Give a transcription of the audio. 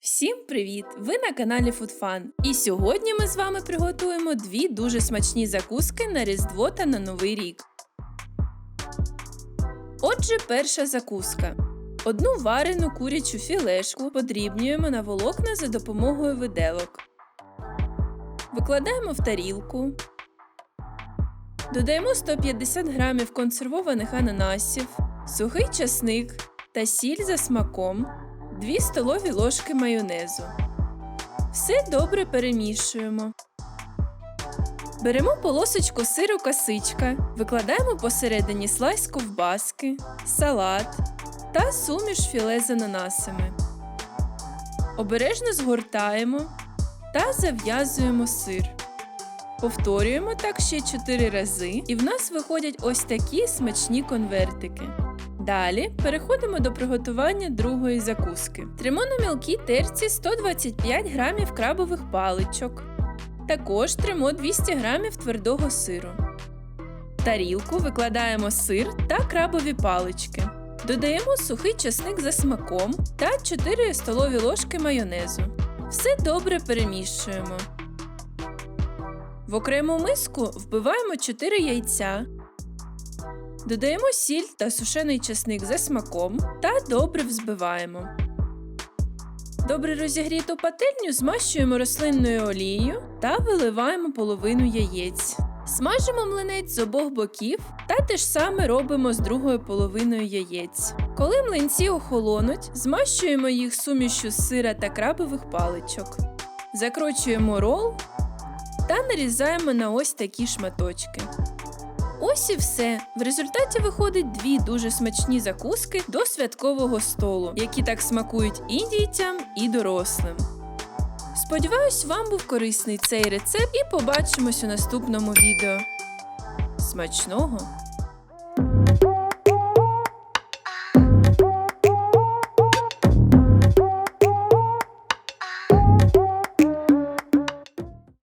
Всім привіт! Ви на каналі FoodFun. І сьогодні ми з вами приготуємо дві дуже смачні закуски на Різдво та на Новий рік. Отже, перша закуска. Одну варену курячу філешку подрібнюємо на волокна за допомогою виделок. Викладаємо в тарілку. Додаємо 150 г консервованих ананасів, сухий часник та сіль за смаком. 2 столові ложки майонезу. Все добре перемішуємо. Беремо полосочку сиру косичка, викладаємо посередині слайс ковбаски, салат та суміш філе з ананасами. Обережно згортаємо та зав'язуємо сир. Повторюємо так ще 4 рази, і в нас виходять ось такі смачні конвертики. Далі переходимо до приготування другої закуски. Тримо на мілкій терці 125 грамів крабових паличок. Також тримо 200 грамів твердого сиру. В тарілку викладаємо сир та крабові палички. Додаємо сухий часник за смаком та 4 столові ложки майонезу. Все добре перемішуємо. В окрему миску вбиваємо 4 яйця, Додаємо сіль та сушений чесник за смаком та добре взбиваємо. Добре розігріту пательню змащуємо рослинною олією та виливаємо половину яєць. Смажимо млинець з обох боків та те ж саме робимо з другою половиною яєць. Коли млинці охолонуть, змащуємо їх сумішю з сира та крабових паличок. Закручуємо рол та нарізаємо на ось такі шматочки. Ось і все. В результаті виходить дві дуже смачні закуски до святкового столу, які так смакують і дітям, і дорослим. Сподіваюсь, вам був корисний цей рецепт і побачимось у наступному відео. Смачного!